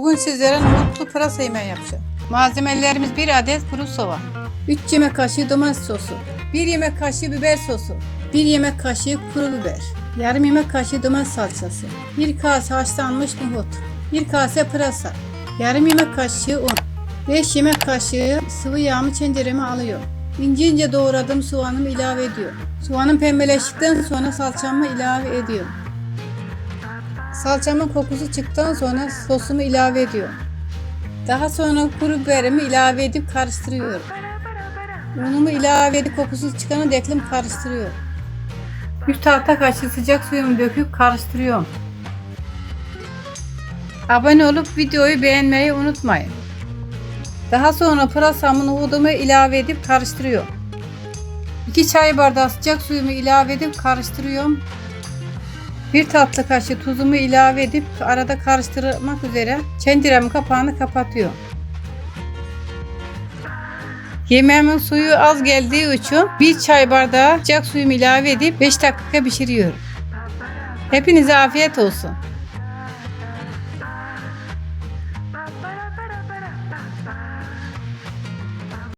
Bugün sizlere nohutlu pırasa yemeği yapacağım. Malzemelerimiz 1 adet kuru soğan, 3 yemek kaşığı domates sosu, 1 yemek kaşığı biber sosu, 1 yemek kaşığı kuru biber, yarım yemek kaşığı domates salçası, 1 kase haşlanmış nohut, 1 kase pırasa, yarım yemek kaşığı un, 5 yemek kaşığı sıvı yağımı tencereme alıyorum. İnce ince doğradığım soğanımı ilave ediyorum. Soğanım pembeleştikten sonra salçamı ilave ediyorum. Salçamın kokusu çıktıktan sonra sosumu ilave ediyorum. Daha sonra kuru biberimi ilave edip karıştırıyorum. Unumu ilave edip kokusu çıkana deklim karıştırıyorum. Bir tahta kaşığı sıcak suyumu döküp karıştırıyorum. Abone olup videoyu beğenmeyi unutmayın. Daha sonra pırasamı nohudumu ilave edip karıştırıyorum. 2 çay bardağı sıcak suyumu ilave edip karıştırıyorum. Bir tatlı kaşığı tuzumu ilave edip arada karıştırmak üzere tenceremin kapağını kapatıyorum. Yemeğimin suyu az geldiği için bir çay bardağı sıcak suyumu ilave edip 5 dakika pişiriyorum. Hepinize afiyet olsun.